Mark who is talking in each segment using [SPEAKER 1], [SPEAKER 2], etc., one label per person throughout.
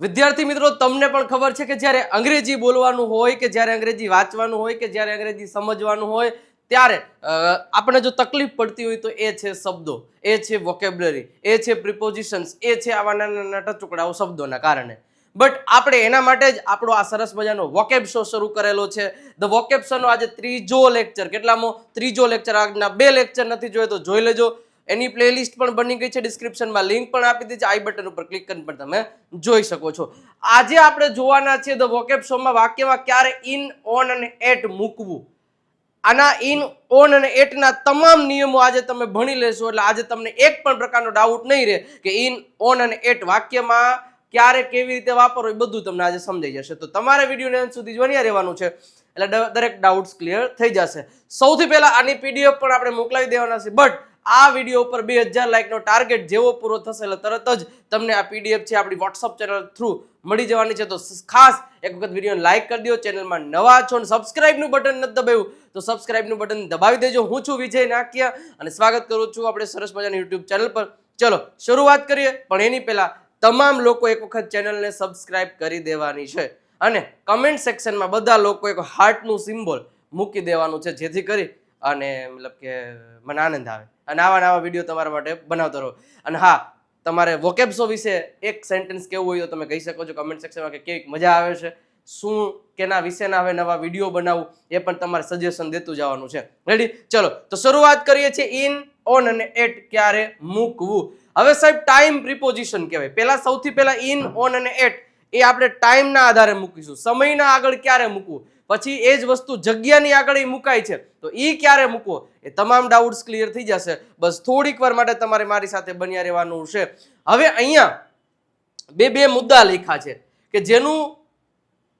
[SPEAKER 1] વિદ્યાર્થી મિત્રો, તમને પણ ખબર છે કે જ્યારે અંગ્રેજી બોલવાનું હોય કે જ્યારે અંગ્રેજી વાંચવાનું હોય કે જ્યારે અંગ્રેજી સમજવાનું હોય, ત્યારે આપણે જો તકલીફ પડતી હોય તો એ છે શબ્દો, એ છે વોકેબ્લરી એ છે પ્રિપોઝિશન્સ એ છે આવા નાના નાના ટુકડાઓ શબ્દોના કારણે. બટ આપણે એના માટે જ આપણો આ સરસ મજાનો વોકેબ શો શરૂ કરેલો છે. ધ વોકેબ શોનો આજે ત્રીજો લેક્ચર કેટલામો? ત્રીજો લેક્ચર આજના બે લેક્ચર નથી જોયે તો જોઈ લેજો. એની પ્લેલિસ્ટ પણ બની ગઈ છે ડિસ્ક્રિપ્શનમાં લિંક પણ આપી દીધી આઈ બટન ઉપર ક્લિક કરીને પણ તમે જોઈ શકો છો. આજે આપણે જોવાના છે ધ વોકેપ શોમાં વાક્યમાં ક્યારે ઇન ઓન અને એટ મૂકવું. આના ઇન ઓન અને એટના તમામ નિયમો આજે તમે ભણી લેશો, એટલે આજે તમને એક પણ પ્રકારનો ડાઉટ નહીં રહે કે ઇન ઓન અને એટ વાક્યમાં ક્યારે કેવી રીતે વાપરવું એ બધું તમને આજે સમજાઈ જશે. તો તમારે વિડીયોને અંત સુધી જોયા રહેવાનું છે, એટલે દરેક ડાઉટ્સ ક્લિયર થઈ જશે. સૌથી પહેલાં આની પીડીએફ પણ આપણે મોકલાવી દેવાના છે બટ આ વીડિયો ઉપર બે હજાર લાઇકનો ટાર્ગેટ જેવો પૂરો થશે એટલે તરત જ તમને આ પીડીએફ છે આપણી વોટ્સઅપ ચેનલ થ્રુ મળી જવાની છે. તો ખાસ એક વખત વિડીયોને લાઇક કરી દો. ચેનલમાં નવા છો અને સબસ્ક્રાઇબનું બટન નથી દબાવ્યું, તો સબસ્ક્રાઇબનું બટન દબાવી દેજો. હું છું વિજય નાકિયા અને સ્વાગત કરું છું આપણે સરસ મજાની યુટ્યુબ ચેનલ પર. ચલો, શરૂઆત કરીએ. પણ એની પહેલાં તમામ લોકો એક વખત ચેનલને સબસ્ક્રાઇબ કરી દેવાની છે. અને કમેન્ટ સેક્શનમાં બધા લોકો એક હાર્ટનું સિમ્બોલ મૂકી દેવાનું છે. જેથી કરી અને મતલબ કે મને આનંદ આવે. અને આવા નવા વીડિયો તમારા માટે બનાવતો રહો. અને હા, તમારે વોકેબ્સો વિશે એક સેન્ટેન્સ કેવું હોય તો તમે કહી શકો છો કમેન્ટ સેક્શનમાં કે કેવી મજા આવે છે. શું કેના વિશેના હવે નવા વીડિયો બનાવું એ પણ તમારે સજેશન દેતું જવાનું છે. રેડી ચલો, તો શરૂઆત કરીએ છીએ ઇન ઓન અને એટ ક્યારે મૂકવું? હવે સાહેબ ટાઈમ પ્રિપોઝિશન કહેવાય. પહેલા સૌથી પહેલા ઇન ઓન અને એટ એ આપણે ટાઈમના આધારે મૂકીશું. સમયના આગળ ક્યારે મૂકવું? પછી એ જ વસ્તુ જગ્યાની આગળ એ મુકાય છે. તો એ ક્યારે મૂકવો? એ તમામ ડાઉટ્સ ક્લિયર થઈ જશે. બસ થોડીક વાર માટે તમારે મારી સાથે બન્યા રહેવાનું છે. હવે અહીંયા બે બે મુદ્દા લખ્યા છે કે જેનું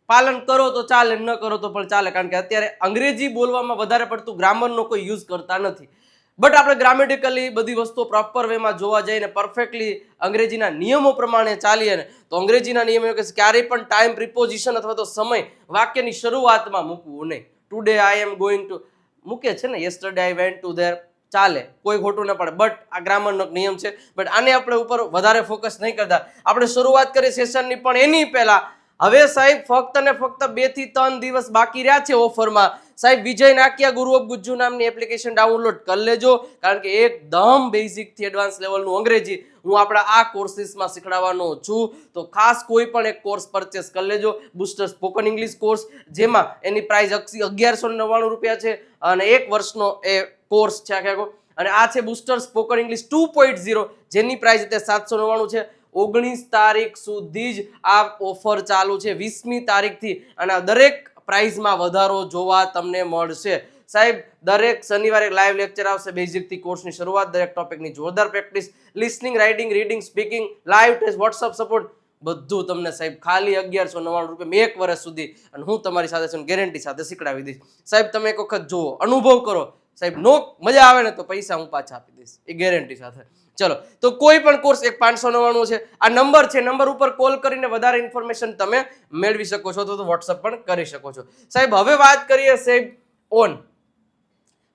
[SPEAKER 1] પાલન કરો તો ચાલે, ન કરો તો પણ ચાલે. કારણ કે અત્યારે અંગ્રેજી બોલવામાં વધારે પડતું ગ્રામરનો કોઈ યુઝ કરતા નથી. બટ આપણે ગ્રામેટિકલી બધી વસ્તુઓ પ્રોપર વેમાં જોવા જઈએ ને પરફેક્ટલી અંગ્રેજીના નિયમો પ્રમાણે ચાલીએ ને, તો અંગ્રેજીના નિયમો કહે ક્યારેય પણ ટાઈમ પ્રિપોઝિશન અથવા તો સમય વાક્યની શરૂઆતમાં મૂકવું નહીં. Today I am going to મૂકે છે ને yesterday I went to there ચાલે, કોઈ ખોટું ન પડે. બટ આ ગ્રામરનો નિયમ છે. બટ આને આપણે ઉપર વધારે ફોકસ નહીં કરતા. આપણે શરૂઆત કરીએ સેશનની પણ એની પહેલા હવે સાહેબ ફક્ત ને ફક્ત બેથી ત્રણ દિવસ બાકી રહ્યા છે ઓફરમાં સાહેબ, વિજય નાકિયા ગુરુ ઓફ ગુજ્જુ નામની એપ્લિકેશન ડાઉનલોડ કરી લેજો, કારણ કે એકદમ બેઝિકથી એડવાન્સ લેવલનું અંગ્રેજી હું આપણા આ કોર્સીસમાં શીખડાવવાનો છું. તો ખાસ કોઈ પણ એક કોર્સ પરચેસ કરી લેજો બુસ્ટર સ્પોકન ઇંગ્લિશ કોર્સ જેમાં એની પ્રાઇસ અગિયારસો નવ્વાણું રૂપિયા છે અને એક વર્ષનો એ કોર્સ છે આખે અને આ છે booster spoken English two point zero જેની પ્રાઇસ અત્યારે સાતસો નવ્વાણું છે. ઓગણીસ તારીખ સુધી જ આ ઓફર ચાલુ છે, વીસમી તારીખથી. અને દરેક પ્રાઇઝમાં વધારો જોવા તમને મળશે. સાહેબ, દરેક શનિવારે લાઈવ લેક્ચર આવશે. બેઝિકથી કોર્સની શરૂઆત, દરેક ટોપિકની જોરદાર practice listening writing reading speaking live test WhatsApp support બધું તમને સાહેબ, ખાલી અગિયારસો નવ્વાણું રૂપિયા એક વર્ષ સુધી અને હું તમારી સાથે છું ગેરંટી સાથે શીખડાવી દઈશ. સાહેબ, તમે એક વખત જુઓ, અનુભવ કરો. સાહેબ, નો મજા આવે ને તો પૈસા હું પાછા આપી દઈશ. એ ગેરંટી સાથે. ચલો, તો કોઈ પણ કોર્સ એક પાંચસો નવ્વાણું છે. આ નંબર છે નંબર ઉપર કોલ કરીને વધારે ઇન્ફોર્મેશન તમે મેળવી શકો છો, તો વોટ્સઅપ પણ કરી શકો છો. સાહેબ, હવે વાત કરીએ સાહેબ ઓન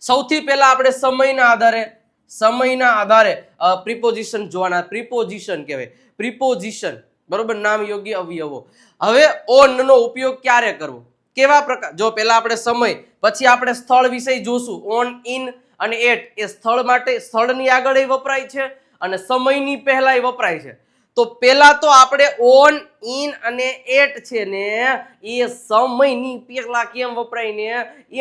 [SPEAKER 1] સૌથી પહેલા આપણે સમયના આધારે સમયના આધારે પ્રિપોઝિશન જોવાના. પ્રિપોઝિશન કહેવાય. પ્રિપોઝિશન બરોબર? નામ યોગ્ય, અવયવો. હવે ઓન નો ઉપયોગ ક્યારે કરવો? કેવા પ્રકાર? જો પહેલા આપણે સમય, પછી આપણે સ્થળ વિષય જોશું. ઓન ઇન અને એટ એ સ્થળ માટે સ્થળની આગળ વપરાય છે અને સમયની પહેલા વપરાય છે. તો પહેલાં તો આપણે ઓન ઇન અને એટ છે ને એ સમયની પહેલા કેમ વપરાય ને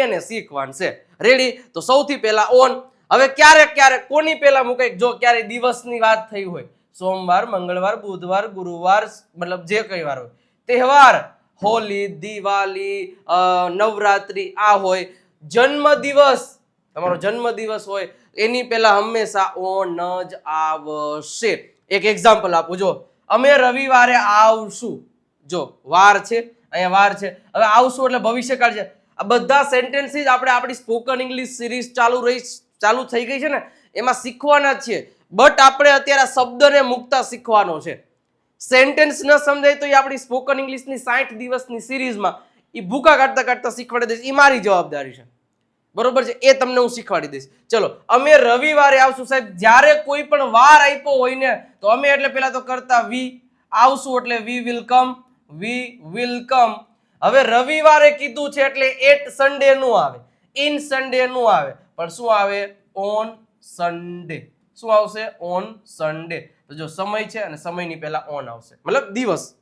[SPEAKER 1] એને શીખવાનું છે. રેડી તો સૌથી પહેલા ઓન હવે ક્યારેક ક્યારેક કોની પહેલા મૂકાય? જો ક્યારે દિવસની વાત થઈ હોય, સોમવાર, મંગળવાર, બુધવાર, ગુરુવાર, મતલબ જે કઈ વાર હોય. તહેવાર, હોલી, દિવાળી નવરાત્રી, આ હોય. જન્મ દિવસ તમારો જન્મ દિવસ હોય, એની પહેલા હંમેશા ઓન જ આવશે એક એક્ઝામ્પલ આપું, જો, અમે રવિવારે આવશું. જો, વાર છે, અહીંયા વાર છે. હવે આવશું એટલે ભવિષ્યકાળ છે. આ બધા સેન્ટેન્સીસ આપણે આપણી સ્પોકન ઇંગ્લિશ સિરીઝ ચાલુ રહી, ચાલુ થઈ ગઈ છે ને, એમાં શીખવાના જ છીએ. બટ આપણે અત્યારે શબ્દને મૂકતા શીખવાનો છે. સેન્ટેન્સ ન સમજાય તો એ આપણી સ્પોકન ઇંગ્લિશની સાઠ દિવસની સિરીઝમાં એ ભૂકા કાઢતા કાઢતા શીખવાડી દે એ મારી જવાબદારી છે. બરોબર છે? એ તમને હું શીખવાડી દઈશ. ચલો, અમે રવિવારે આવશું સાહેબ. જ્યારે કોઈ પણ વાર આપ્યો હોય ને, તો અમે એટલે પેલા તો કરતા વી આવશું એટલે વી વિલ કમ વી વિલ કમ હવે રવિવારે કીધું છે એટલે એટ સન્ડે નું આવે. ઇન સન્ડે નું આવે. પણ શું આવે? ઓન સન્ડે શું આવશે? ઓન સન્ડે તો જો સમય છે અને સમયની પહેલા ઓન આવશે. મતલબ દિવસ,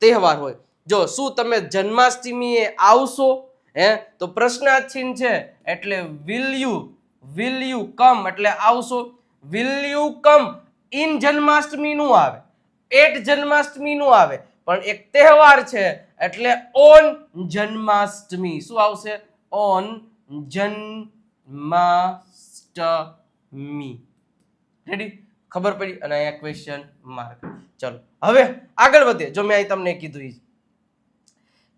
[SPEAKER 1] તહેવાર હોય. જો શું તમે જન્માષ્ટમીએ આવશો હે? તો પ્રશ્નાર્થ છે, એટલે will you will you come એટલે આવશો. Will you come in Janmashtami નું આવે એટ જન્માષ્ટમી નું આવે, પણ એક તહેવાર છે, એટલે ઓન જન્માષ્ટમી. શું આવશે? ઓન જન્માષ્ટમી. રેડી ખબર પડી? અને અહીંયા ક્વેશ્ચન માર્ક ચલો, હવે આગળ વધીએ. જો મેં અહીં તમને કીધું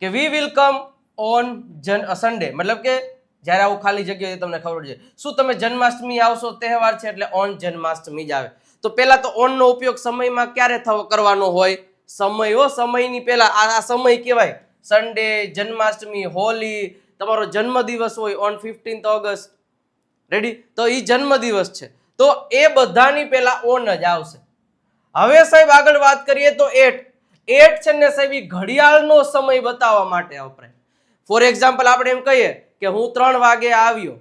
[SPEAKER 1] કે વી વિલ કમ ઓન જન સન્ડે મતલબ કે જ્યારે આવું ખાલી જગ્યાએ તમને ખબર છે શું તમે જન્માષ્ટમી આવશો તહેવાર છે એટલે ઓન જન્માષ્ટમી જ આવે. તો પહેલાં તો ઓનનો ઉપયોગ સમયમાં ક્યારે થવો, કરવાનો હોય? સમય હો, સમયની પહેલા. આ સમય કહેવાય. સન્ડે જન્માષ્ટમી, હોલી, તમારો જન્મદિવસ હોય ઓન ફિફ્ટીન્થ ઓગસ્ટ. રેડી તો એ જન્મદિવસ છે. તો એ બધાની પહેલા ઓન જ આવશે. હવે સાહેબ આગળ વાત કરીએ તો એટ. એટ છે ને સાહેબ એ ઘડિયાળનો સમય બતાવવા માટે વપરાય ફોર એક્ઝામ્પલ આપણે એમ કહીએ કે હું ત્રણ વાગે આવ્યો.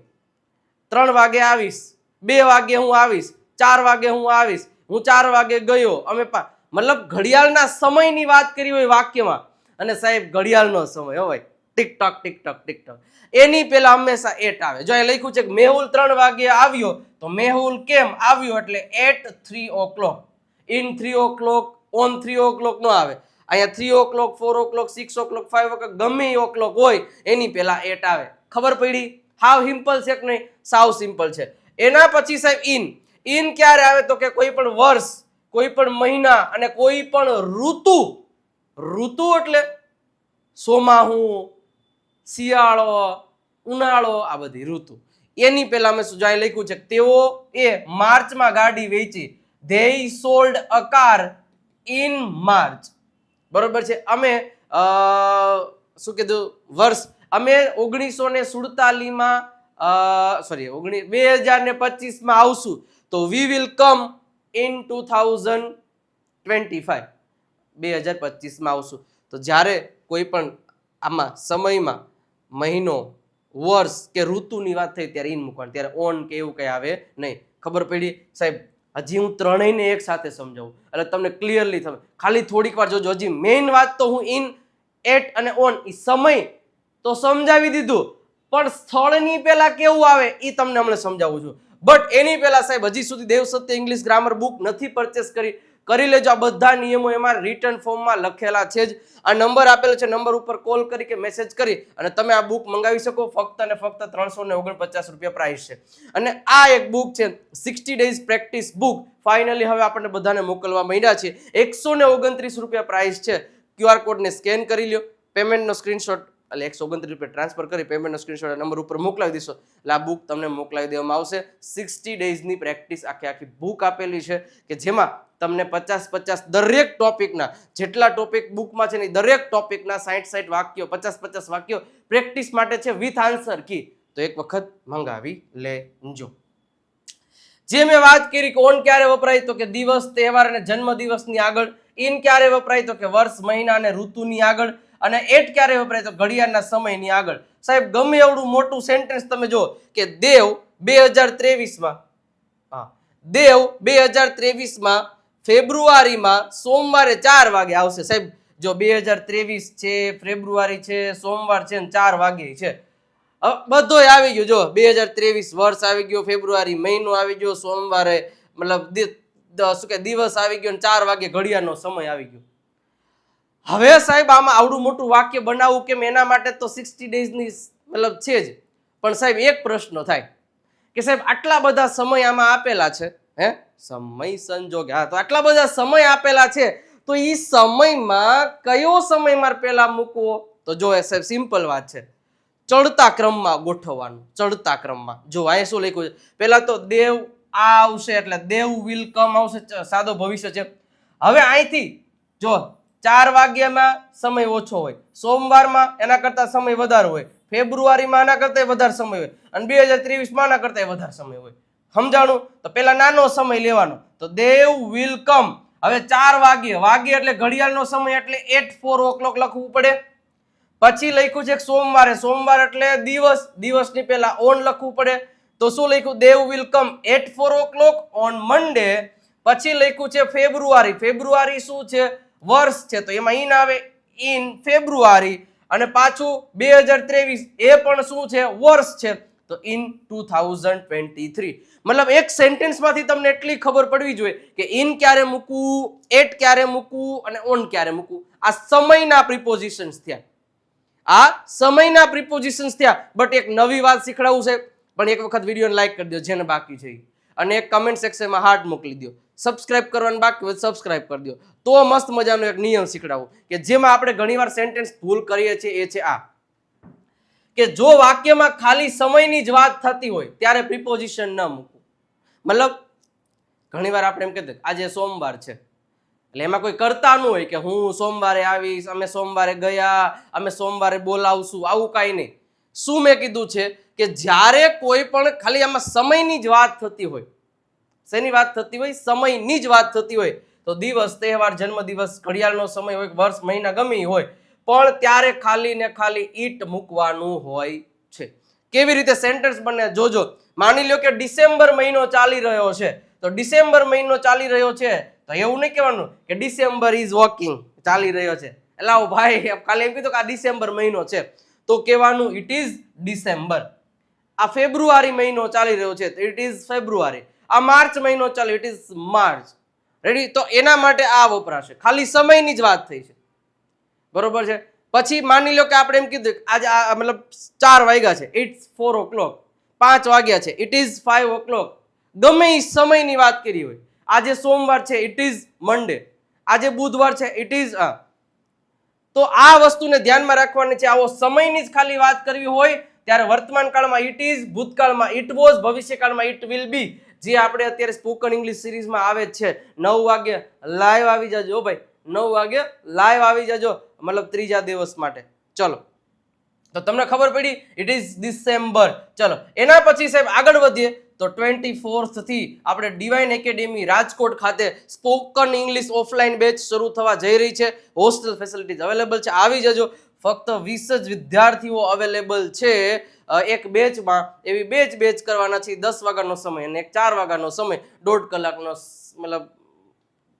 [SPEAKER 1] ત્રણ વાગે આવીશ. બે વાગે હું આવીશ. ચાર વાગે હું આવીશ. હું ચાર વાગે ગયો. અમે મતલબ ઘડિયાળના સમયની વાત કરી હોય વાક્યમાં. અને સાહેબ, ઘડિયાળનો સમય હોય tick tock tick tock tick tock. ટક ટીક ટક એની પહેલા હંમેશા એટ આવે. જો એ લખ્યું છે કે મેહુલ ત્રણ વાગે આવ્યો, તો મેહુલ કેમ આવ્યો? એટલે at three o'clock in three o'clock on three o'clock નો આવે. અહીંયા three o'clock four o'clock six o'clock five o'clock ગમે ઓ ક્લોક હોય, એની પહેલા એટ આવે. ખબર પડી? હાવ સિમ્પલ છે કે નહીં? સાવ સિમ્પલ છે. એના પછી સાહેબ ઇન ઇન ક્યારે આવે તો કે કોઈ પણ વર્ષ, કોઈ પણ મહિના અને કોઈ પણ ઋતુ ઋતુ એટલે સોમાહું, શિયાળો, ઉનાળો, આ બધી ઋતુ. એની પહેલા મેં શું લખ્યું છે તેઓ એ માર્ચમાં ગાડી વેચી. They sold a car in March બરોબર છે? અમે શું કીધું? વર્ષ. અમે ઓગણીસો ને સુડતાલીસમાં સોરી ઓગણીસ બે હજાર ને પચીસમાં આવશું. તો we will come in two thousand twenty five બે હજાર પચીસમાં આવશું. તો જ્યારે કોઈ પણ આમાં સમયમાં મહિનો, વર્ષ કે ઋતુની વાત થઈ ત્યારે ઇન મૂકવાનું. ત્યારે ઓન કે એવું કંઈ આવે નહીં. ખબર પડી? સાહેબ હજી હું ત્રણેયને એક સાથે સમજાવું. એટલે તમને ક્લિયરલી તમે ખાલી થોડીક વાર જોજો. હજી મેઇન વાત તો હું ઇન એટ અને ઓન એ સમય તો સમજાવી દીધું. પણ સ્થળની પહેલાં કેવું આવે એ તમને હમણાં સમજાવું છું. બટ એની પહેલાં સાહેબ, હજી સુધી Dev Satya English grammar book નથી પરચેસ કરી. કરી લેજો. આ બધા નિયમો એમાં રિટર્ન ફોર્મમાં લખેલા છે જ. આ નંબર આપેલો છે. નંબર ઉપર કોલ કરી કે મેસેજ કરી અને તમે આ બુક મંગાવી શકો. ફક્ત અને ફક્ત ત્રણસો ને ઓગણપચાસ રૂપિયા પ્રાઇસ છે. અને આ એક બુક છે. Sixty days practice book finally હવે આપણને બધાને મોકલવા માંડ્યા છે. એકસો ને ઓગણત્રીસ રૂપિયા પ્રાઇસ છે. ક્યુઆર કોડને સ્કેન કરી લ્યો. પેમેન્ટનો સ્ક્રીનશોટ એટલે એકસો ઓગણત્રીસ રૂપિયા ટ્રાન્સફર કરી પેમેન્ટનો સ્ક્રીનશોટ નંબર ઉપર મોકલાવી દેશો એટલે આ બુક તમને મોકલાવી દેવામાં આવશે. સિક્સટી ડેઝની પ્રેક્ટિસ આખી આખી બુક આપેલી છે કે જેમાં તમને પચાસ પચાસ દરેક ટોપિકના જેટલા ટોપિક બુકમાં છે ને દરેક ટોપિકના સાઠ સાઠ વાક્યો, પચાસ પચાસ વાક્યો પ્રેક્ટિસ માટે છે વિથ આન્સર કી. તો એક વખત મંગાવી લેજો. જે મેં વાત કરી કે ઓન ક્યારે વપરાય, તો કે દિવસ, તહેવાર અને જન્મ દિવસની આગળ ઇન ક્યારે વપરાય, તો કે વર્ષ, મહિના અને ઋતુની આગળ, અને એટ ક્યારે વપરાય, તો ઘડિયાળના સમયની આગળ. સાહેબ, ગમે એવડું મોટું સેન્ટેન્સ તમે જો કે દેવ બે હજાર ત્રેવીસમાં, હા, દેવ બે હજાર ત્રેવીસમાં ફેબ્રુઆરીમાં સોમવારે ચાર વાગે આવશે. સાહેબ, જો બે હજાર ત્રેવીસ છે, ફેબ્રુઆરી છે, સોમવાર છે ને ચાર વાગે છે. બધો આવી ગયો. જો બે હજાર ત્રેવીસ વર્ષ આવી ગયો, ફેબ્રુઆરી મહિનો આવી ગયો, સોમવારે મતલબ શું કે દિવસ આવી ગયો ને ચાર વાગે ઘડિયાળનો સમય આવી ગયો. હવે સાહેબ, આમાં આવડું મોટું વાક્ય બનાવવું કેમ એના માટે તો સિક્સટી ડેઝની મતલબ છે જ. પણ સાહેબ, એક પ્રશ્ન થાય કે સાહેબ, આટલા બધા સમય આમાં આપેલા છે. હે? સમય સંજોગ. હા, તો આટલા બધા સમય આપેલા છે. તો એ સમયમાં કયો સમય મારે પહેલા મૂકવો? તો જો એ સિમ્પલ વાત છે. ચડતા ક્રમમાં ગોઠવવાનું. ચડતા ક્રમમાં. જો અહીંયા શું લખ્યું છે? પહેલા તો દેવ આ આવશે એટલે દેવ વિલ કમ આવશે. સાદો ભવિષ્ય છે. હવે અહીંથી જો ચાર વાગ્યામાં સમય ઓછો હોય. સોમવારમાં એના કરતા સમય વધારે હોય. ફેબ્રુઆરીમાં આના કરતા વધારે સમય હોય. અને બે હજાર ત્રેવીસમાં આના કરતા વધારે સમય હોય. સમજાણું? તો પેલા નાનો સમય લેવાનો. તો દેવ વિલ કમ હવે ચાર વાગ્યે. વાગ્યે એટલે ઘડિયાળનો સમય એટલે એટ ફોર ઓ ક્લોક લખવું પડે. પછી લખ્યું છે સોમવારે. સોમવાર એટલે દિવસ. દિવસની પહેલા ઓન લખવું પડે. તો શું લખ્યું? Dev will come at four o'clock on Monday પછી લખ્યું છે ફેબ્રુઆરી ફેબ્રુઆરી શું છે? વર્ષ છે. તો એમાં ઇન આવે. ઇન ફેબ્રુઆરી અને પાછું બે હજાર ત્રેવીસ. એ પણ શું છે? વર્ષ છે. તો in two thousand twenty three મતલબ એક સેન્ટેન્સમાંથી તમને એટલી ખબર પડવી જોઈએ કે ઇન ક્યારે મૂકવું એટ ક્યારે મૂકવું અને ઓન ક્યારે મૂકવું. આ સમયના પ્રિપોઝિશન્સ થયા. આ સમયના પ્રિપોઝિશન્સ થયા. બટ એક નવી વાત શીખડાવું છે. પણ એક વખત વિડીયોને લાઈક કરી દો જેને બાકી છે અને એક કમેન્ટ સેક્શનમાં હાર્ટ મોકલી દો સબસ્ક્રાઇબ કરવાનું બાકી હોય સબસ્ક્રાઇબ કરી દો તો મસ્ત મજાનો એક નિયમ શીખડાવું કે જેમાં આપણે ઘણીવાર સેન્ટેન્સ ભૂલ કરીએ છીએ, એ છે આ. કે જો વાક્યમાં ખાલી સમયની જ વાત થતી હોય, ત્યારે પ્રિપોઝિશન ન મૂકવું. મતલબ ઘણીવાર આપણે એમ કહેતા આજે સોમવાર છે. એટલે એમાં કોઈ કરતાનું હોય કે હું સોમવારે આવીશ, અમે સોમવારે ગયા, અમે સોમવારે બોલાવશું, આવું કાંઈ નહીં. શું મેં કીધું છે કે જ્યારે કોઈ પણ ખાલી આમાં સમયની જ વાત થતી હોય, શેની વાત થતી હોય? સમયની જ વાત થતી હોય. તો દિવસ, તહેવાર, જન્મદિવસ, ઘડિયાળનો સમય હોય, વર્ષ, મહિના ગમે હોય પણ ત્યારે ખાલી ને ખાલી ઈટ મૂકવાનું હોય છે. કેવી રીતે સેન્ટેન્સ બને? જોજો, માની લ્યો કે ડિસેમ્બર મહિનો ચાલી રહ્યો છે. તો ડિસેમ્બર મહિનો ચાલી રહ્યો છે. તો એવું નહીં કહેવાનું કે ડિસેમ્બર ઇઝ વોકિંગ ચાલી રહ્યો છે. એટલે આવો ભાઈ ખાલી એમ કીધું કે આ ડિસેમ્બર મહિનો છે. તો કહેવાનું ઇટ ઇઝ ડિસેમ્બર આ ફેબ્રુઆરી મહિનો ચાલી રહ્યો છે, તો ઇટ ઇઝ ફેબ્રુઆરી આ માર્ચ મહિનો ચાલે ઇટ ઇઝ માર્ચ રેડી તો એના માટે આ વપરાશે. ખાલી સમયની જ વાત થઈ છે. બરોબર છે? પછી માની લો કે આપણે એમ કીધું આજે આ મતલબ ચાર વાગ્યા છે. ઇટ્સ ફોર ઓ ક્લોક પાંચ વાગ્યા છે. It is five o'clock ગમે એ સમયની વાત કરી હોય. આજે સોમવાર છે. ઇટ ઇઝ મંડે આજે બુધવાર છે. ઇટ ઇઝ તો આ વસ્તુને ધ્યાનમાં રાખવાની છે. આવો સમયની જ ખાલી વાત કરવી હોય, ત્યારે વર્તમાન કાળમાં ઇટ ઇઝ ભૂતકાળમાં ઇટ વોઝ ભવિષ્યકાળમાં ઇટ વિલ બી જે આપણે અત્યારે સ્પોકન ઇંગ્લિશ સિરીઝમાં આવે છે. નવ વાગે લાઈવ આવી જજો ભાઈ. નવ વાગે લાઈવ આવી જજો. મતલબ ત્રીજા દિવસ માટે. ચલો. તો તમને ખબર પડી ઇટ ઇઝ ડિસેમ્બર ચલો. એના પછી સાહેબ આગળ વધીએ. તો ટ્વેન્ટી ફોર્થથી આપણે ડિવાઇન એકેડેમી રાજકોટ ખાતે સ્પોકન ઇંગ્લિશ ઓફલાઈન બેચ શરૂ થવા જઈ રહી છે. હોસ્ટેલ ફેસિલિટીઝ અવેલેબલ છે. આવી જજો. ફક્ત વીસ જ વિદ્યાર્થીઓ અવેલેબલ છે. એક બેચમાં એવી બેચ બેચ કરવાના છે. દસ વાગ્યાનો સમય અને એક ચાર વાગ્યાનો સમય. દોઢ કલાકનો મતલબ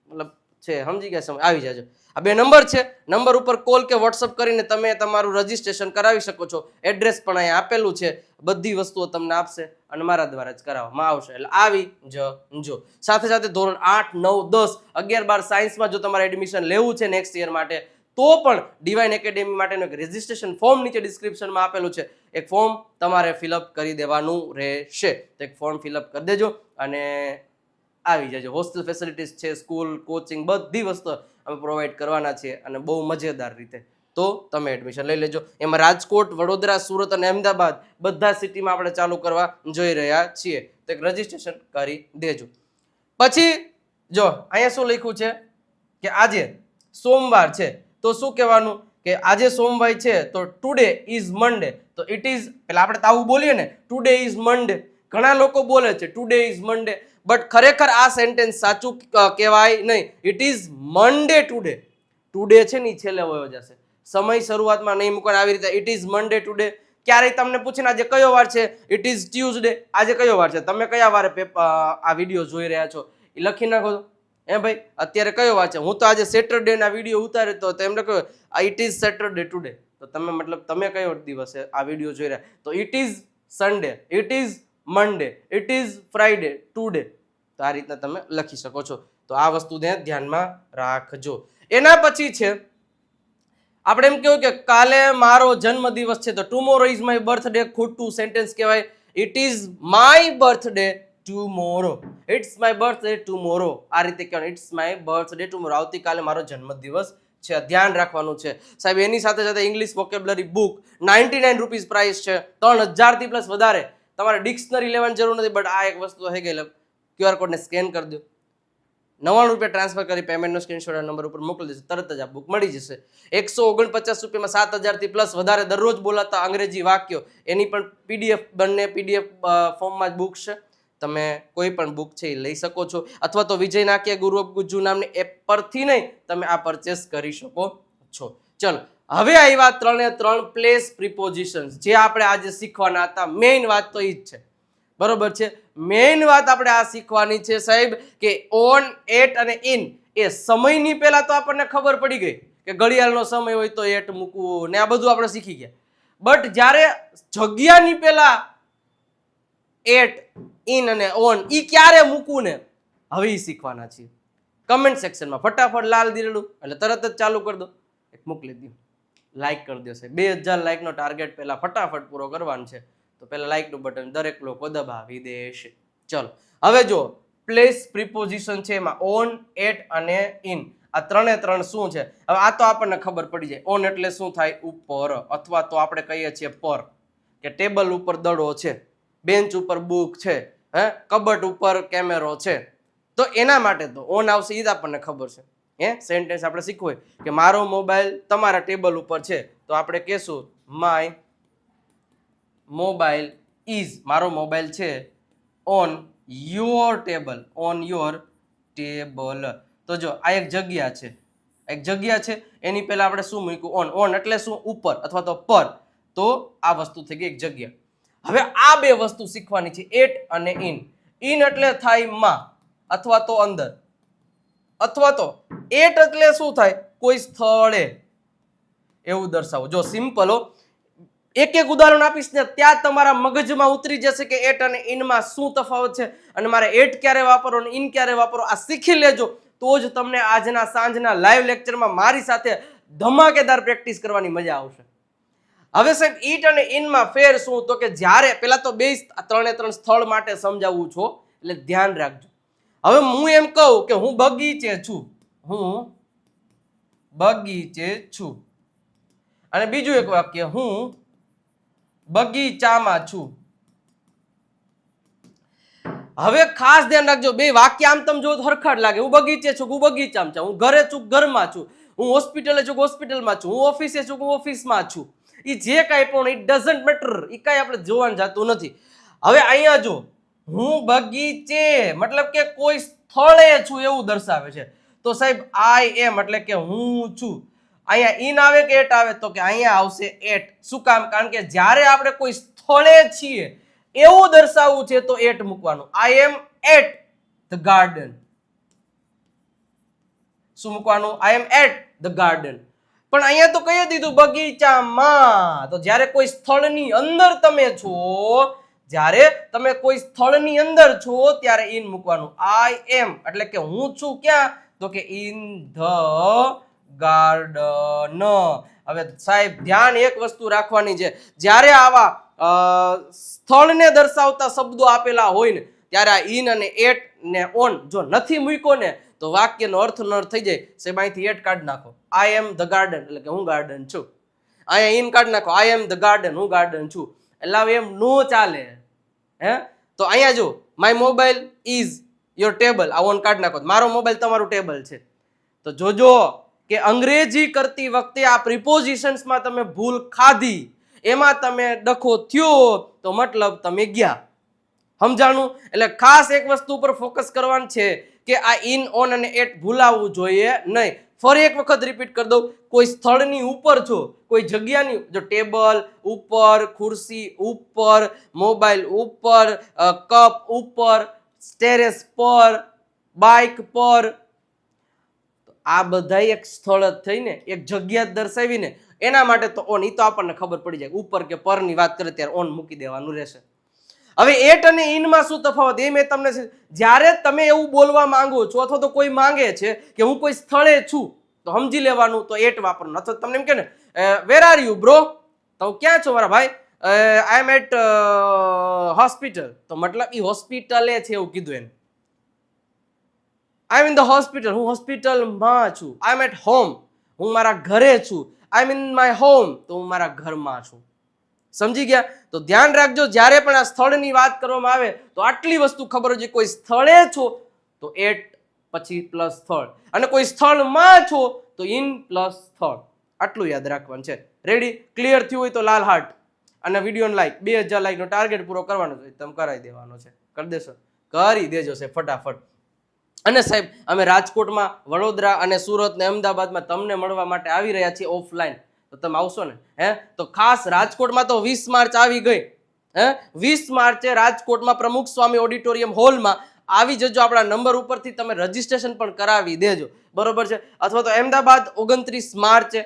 [SPEAKER 1] મતલબ છે, સમજી ગયા સમય આવી જાજો. આ બે નંબર છે. નંબર ઉપર કોલ કે વોટ્સઅપ કરીને તમે તમારું રજીસ્ટ્રેશન કરાવી શકો છો. એડ્રેસ પણ અહીંયા આપેલું છે. બધી વસ્તુઓ તમને આપશે અને મારા દ્વારા જ કરાવવામાં આવશે. એટલે આવી જજો સાથે સાથે ધોરણ આઠ, નવ, દસ, અગિયાર, બાર સાયન્સમાં જો તમારે એડમિશન લેવું છે નેક્સ્ટ યર માટે, તો પણ ડિવાઇન એકેડેમી માટેનું એક રજિસ્ટ્રેશન ફોર્મ નીચે ડિસ્ક્રિપ્શનમાં આપેલું છે. એક ફોર્મ તમારે ફિલઅપ કરી દેવાનું રહેશે. તો એક ફોર્મ ફિલઅપ કરી દેજો અને આવી જજો હોસ્ટેલ ફેસિલિટીઝ છે સ્કૂલ કોચિંગ બધી વસ્તુ અમે પ્રોવાઈડ કરવાના છીએ અને બહુ મજેદાર રીતે. તો તમે એડમિશન લઈ લેજો. એમાં રાજકોટ, વડોદરા, સુરત અને અમદાવાદ બધા સિટીમાં આપણે ચાલુ કરવા જોઈ રહ્યા છીએ. તો એક રજિસ્ટ્રેશન કરી દેજો. પછી જો, અહીંયા શું લખ્યું છે? કે આજે સોમવાર છે. તો શું કહેવાનું? કે આજે સોમવાર છે, તો ટુડે ઇઝ મંડે તો ઇટ ઇઝ પેલા આપણે તાવું બોલીએ ને ટુડે ઇઝ મંડે ઘણા લોકો બોલે છે ટુડે ઇઝ મંડે બટ ખરેખર આ સેન્ટેન્સ સાચું કહેવાય નહીં. It is Monday today today છે ને એ છેલ્લે વયો જશે. સમય શરૂઆતમાં નહીં મૂકવાનો આવી રીતે. ઇટ ઇઝ મંડે ટુડે ક્યારેય તમને પૂછીને આજે કયો વાર છે? ઇટ ઇઝ ટ્યુઝડે આજે કયો વાર છે? તમે કયા વારે આ વીડિયો જોઈ રહ્યા છો? એ લખી નાખો એ ભાઈ? અત્યારે કયો વાર છે? હું તો આજે સેટરડે ના વીડિયો ઉતારે તો તેમને કહ્યું ઇટ ઇઝ સેટરડે ટુડે તો તમે મતલબ તમે કયો દિવસે આ વીડિયો જોઈ રહ્યા? તો it is Sunday it is Monday it is Friday today તો આ રીતના તમે લખી શકો છો. તો આ વસ્તુને ધ્યાનમાં રાખજો. એના પછી છે, આપણે એમ કહ્યું કે કાલે મારો જન્મદિવસ છે, તો ટુમોરો ઇઝ માય બર્થડે ખોટું સેન્ટેન્સ કહેવાય. It is my birthday tomorrow it's my birthday tomorrow આ રીતે કહેવાનું. ઇટ્સ માય બર્થડે ટુમોરો આવતીકાલે મારો જન્મદિવસ છે. ધ્યાન રાખવાનું છે. સાહેબ, એની સાથે સાથે English vocabulary book ninety nine rupees price છે. ત્રણ હજારથી પ્લસ વધારે. તમારે ડિક્શનરી લેવાની જરૂર નથી બટ આ એક વસ્તુ થઈ ગઈ ક્યુઆર કોડને સ્કેન કરી દો. નવ્વાણું રૂપિયા ટ્રાન્સફર કરી પેમેન્ટનો સ્ક્રીનશોટ આ નંબર ઉપર મોકલી દેશે તરત જ આ બુક મળી જશે. એકસો ઓગણપચાસ રૂપિયામાં સાત હજારથી પ્લસ વધારે દરરોજ બોલાતા અંગ્રેજી વાક્યો. એની પણ પીડીએફ બંને પીડીએફ ફોર્મમાં જ બુક છે. તમે કોઈ પણ બુક છે એ લઈ શકો છો. અથવા તો વિજય નાક્ય ગુરુ ઓફ ગુજ્જુ નામની એપ પરથી નહીં તમે આ પરચેસ કરી શકો છો. ચલો હવે આવ્યા ત્રણે ત્રણ પ્લેસ પ્રિપોઝિશન્સ જે આપણે આજે શીખવાના હતા. મેઇન વાત તો એ જ છે. બરોબર છે? મેઇન વાત આપણે આ શીખવાની છે સાહેબ કે ઓન એટ અને ઇન એ સમયની પહેલા તો આપણને ખબર પડી ગઈ કે ઘડિયાળનો સમય હોય તો એટ મૂકવું ને આ બધું આપણે શીખી ગયા. બટ જ્યારે જગ્યાની પહેલા એટ ઇન અને ઓન એ ક્યારે મૂકવું ને? હવે એ શીખવાના છીએ. કમેન્ટ સેક્શનમાં ફટાફટ લાલ દીરડું એટલે તરત જ ચાલુ કરી દો. એક મોકલી દો લાઈક કરી દેશે. બે હજાર લાઈકનો ટાર્ગેટ પહેલાં ફટાફટ પૂરો કરવાનો છે. તો પહેલાં લાઈકનું બટન દરેક લોકો દબાવી દેશે. ચલો, હવે જો પ્લેસ પ્રિપોઝિશન છે એમાં ઓન એટ અને ઇન આ ત્રણે ત્રણ શું છે? હવે આ તો આપણને ખબર પડી જાય. ઓન એટલે શું થાય? ઉપર. અથવા તો આપણે કહીએ છીએ પર. કે ટેબલ ઉપર દડો છે. બેન્ચ ઉપર બુક છે. હે? કબટ ઉપર કેમેરો છે. તો એના માટે તો ઓન આવશે એ જ આપણને ખબર છે. હે? સેન્ટેન્સ આપણે શીખવું કે મારો મોબાઈલ તમારા ટેબલ ઉપર છે. તો આપણે કહેશું માય મોબાઈલ ઇઝ મારો મોબાઈલ છે on your table on your table તો જો, આ એક જગ્યા છે. એક જગ્યા છે. એની પહેલાં આપણે શું મૂક્યું? ઓન ઓન એટલે શું? ઉપર અથવા તો પર. તો આ વસ્તુ થઈ ગઈ એક જગ્યા. હવે આ બે વસ્તુ શીખવાની છે એટ અને ઇન ઇન એટલે થાયમાં અથવા તો અંદર. અથવા તો એટ એટલે શું થાય? કોઈ સ્થળે. એવું દર્શાવો. જો સિમ્પલ હો. એક એક ઉદાહરણ આપીશ ને ત્યાં તમારા મગજમાં ઉતરી જશે કે એટ અને ઇનમાં શું તફાવત છે અને મારે એટ ક્યારે વાપરો અને ઇન ક્યારે વાપરો આ શીખી લેજો. તો જ તમને આજના સાંજના લાઈવ લેક્ચરમાં મારી સાથે ધમાકેદાર પ્રેક્ટિસ કરવાની મજા આવશે. હવે સાહેબ ઈટ અને ઇનમાં ફેર શું? તો કે જ્યારે પેલા તો બે ત્રણે ત્રણ સ્થળ માટે સમજાવું છું, એટલે ધ્યાન રાખજો. હવે હું એમ કહું કે હું બગીચે છું. હું બગીચે છું. અને બીજું એક વાક્ય, હું બગીચામાં છું. હવે ખાસ ધ્યાન રાખજો, બે વાક્ય આમ તમે જો હરખાડ લાગે. હું બગીચે છું, હું બગીચામાં છું, હું ઘરે છું, ઘરમાં છું, હું હોસ્પિટલે છું, હોસ્પિટલમાં છું, હું ઓફિસે છું, હું ઓફિસમાં છું. એ જે કાંઈ પણ ઇટ ડઝન્ટ મેટર એ કાંઈ આપણે જોવાનું જાતું નથી. હવે અહીંયા જો, હું બગીચે, મતલબ કે કોઈ સ્થળે છું એવું દર્શાવે છે. તો સાહેબ આઈ એમ એટલે કે હું છું. અહીંયા ઇન આવે કે એટ આવે તો કે અહીંયા આવશે એટ શું કામ? કારણ કે જ્યારે આપણે કોઈ સ્થળે છીએ, એવું દર્શાવવું છે તો એટ મૂકવાનું. I am at the garden શું મૂકવાનું? I am at the garden પણ અહીંયા તો કહી દીધું, બગીચામાં. તો જ્યારે કોઈ સ્થળની અંદર તમે છો, જ્યારે તમે કોઈ સ્થળની અંદર છો, ત્યારે ઇન મૂકવાનું. આઈ એમ એટલે કે હું છું ક્યાં? તો કે ઇન ધ ગાર્ડન હવે સાહેબ, ધ્યાન એક વસ્તુ રાખવાની છે. જ્યારે આવા સ્થળને દર્શાવતા શબ્દો આપેલા હોય ને, ત્યારે આ ઇન અને એટ ને ઓન જો નથી મૂક્યો ને, તો વાક્યનો અર્થ ન થઈ જાય. સાહેબ, અહીંથી એટ કાઢ નાખો. આઈ એમ ધ ગાર્ડન એટલે કે હું ગાર્ડન છું. અહીંયા ઇન કાઢ નાખો. આઈ એમ ધ ગાર્ડન હું ગાર્ડન છું. એટલે એમ નો ચાલે. હે? તો અહીંયા જો my mobile is your table આ ઓન કાઢી નાખો. મારો મોબાઈલ તમારું ટેબલ છે. તો જોજો કે અંગ્રેજી કરતી વખતે આ પ્રિપોઝિશન્સમાં તમે ભૂલ ખાધી, એમાં તમે ડખો થયો, તો મતલબ તમે ગયા. સમજાણું? એટલે ખાસ એક વસ્તુ ઉપર ફોકસ કરવાનું છે કે આ ઇન ઓન અને એટ ભૂલાવવું જોઈએ નહીં. ફરી એક વખત રિપીટ કરી દઉં. કોઈ સ્થળની ઉપર છો, કોઈ જગ્યાની, જો ટેબલ ઉપર, ખુરશી ઉપર મોબાઈલ ઉપર કપ ઉપર સ્ટેરેસ પર, બાઇક પર. આ બધા એક સ્થળ જ થઈને એક જગ્યા દર્શાવીને એના માટે તો ઓન એ તો આપણને ખબર પડી જાય. ઉપર કે પરની વાત કરે ત્યારે ઓન મૂકી દેવાનું રહેશે. હવે એટ અને ઇનમાં શું તફાવત? એ મેં તમને જ્યારે તમે એવું બોલવા માંગો છો અથવા તો કોઈ માંગે છે કે હું કોઈ સ્થળે છું, તો સમજી લેવાનું તો એટ વાપરવાનું અથવા તમને એમ કે ને વેર આર યુ બ્રો તો ક્યાં છો મારા ભાઈ? આઈ એમ એટ હોસ્પિટલ તો મતલબ એ હોસ્પિટલે છે એવું કીધું એને. આઈ મીન ધ હોસ્પિટલ હું હોસ્પિટલમાં છું. આઈ એમ એટ હોમ હું મારા ઘરે છું. આઈ મીન માય હોમ તો હું મારા ઘરમાં છું. સમજી ગયા? તો ધ્યાન રાખજો, જ્યારે પણ આ સ્થળની વાત કરવામાં આવે, તો આટલી વસ્તુ ખબર હોય કોઈ સ્થળે છો, તો એટ પછી પ્લસ સ્થળ. અને કોઈ સ્થળમાં છો, તો ઇન પ્લસ સ્થળ. આટલું યાદ રાખવાનું છે. રેડી ક્લિયર થયું હોય તો લાલ હાર્ટ અને વિડીયોને લાઈક બે હજાર લાઈકનો ટાર્ગેટ પૂરો કરવાનો છે, તમે કરાવી દેવાનો છે. કરી દેશો. કરી દેજો છે ફટાફટ. અને સાહેબ, અમે રાજકોટમાં વડોદરા અને સુરત ને અમદાવાદમાં તમને મળવા માટે આવી રહ્યા છીએ ઓફલાઈન તો તમે આવશો ને? હે? તો ખાસ રાજકોટમાં તો વીસ માર્ચ આવી ગઈ. હે? વીસ માર્ચે રાજકોટમાં પ્રમુખ સ્વામી ઓડિટોરિયમ હોલમાં આવી જજો આપણા નંબર ઉપરથી તમે રજીસ્ટ્રેશન પણ કરાવી દેજો. બરોબર છે? અથવા તો અમદાવાદ ઓગણત્રીસ માર્ચે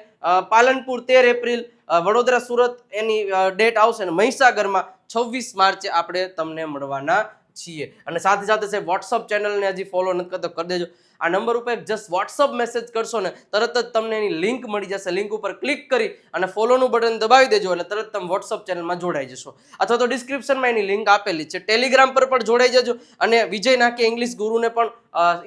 [SPEAKER 1] પાલનપુર તેર એપ્રિલ વડોદરા, સુરત એની ડેટ આવશે ને મહીસાગરમાં છવ્વીસ માર્ચે આપણે તમને મળવાના છીએ. અને સાથે સાથે વોટ્સઅપ ચેનલને હજી ફોલો નથી કરતો, કરી દેજો. આ નંબર ઉપર જસ્ટ વોટ્સઅપ મેસેજ કરશો ને, તરત જ તમને એની લિંક મળી જશે. લિંક ઉપર ક્લિક કરી અને ફોલોનું બટન દબાવી દેજો એટલે તરત તમે વોટ્સઅપ ચેનલમાં જોડાઈ જશો. અથવા તો ડિસ્ક્રિપ્શનમાં એની લિંક આપેલી છે. ટેલિગ્રામ પર પણ જોડાઈ જજો અને વિજય નાકે ઇંગ્લિશ ગુરુને પણ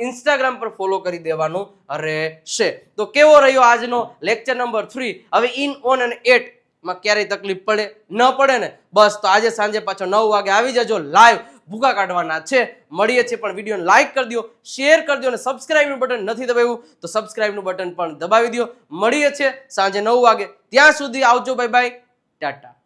[SPEAKER 1] ઇન્સ્ટાગ્રામ પર ફોલો કરી દેવાનું રહેશે. તો કેવો રહ્યો આજનો લેક્ચર નંબર થ્રી હવે ઇન ઓન અને એટમાં ક્યારેય તકલીફ પડે, ન પડે ને? બસ તો આજે સાંજે પાછો નવ વાગે આવી જજો લાઈવ ભૂકા કાઢવાના છે. મળીએ છીએ પણ વિડીયોને લાઇક કરી દો શેર કરી દો અને સબસ્ક્રાઇબનું બટન નથી દબાવ્યું તો સબસ્ક્રાઇબનું બટન પણ દબાવી દો. મળીએ છીએ સાંજે નવ વાગે. ત્યાં સુધી આવજો બાય બાય ટાટા.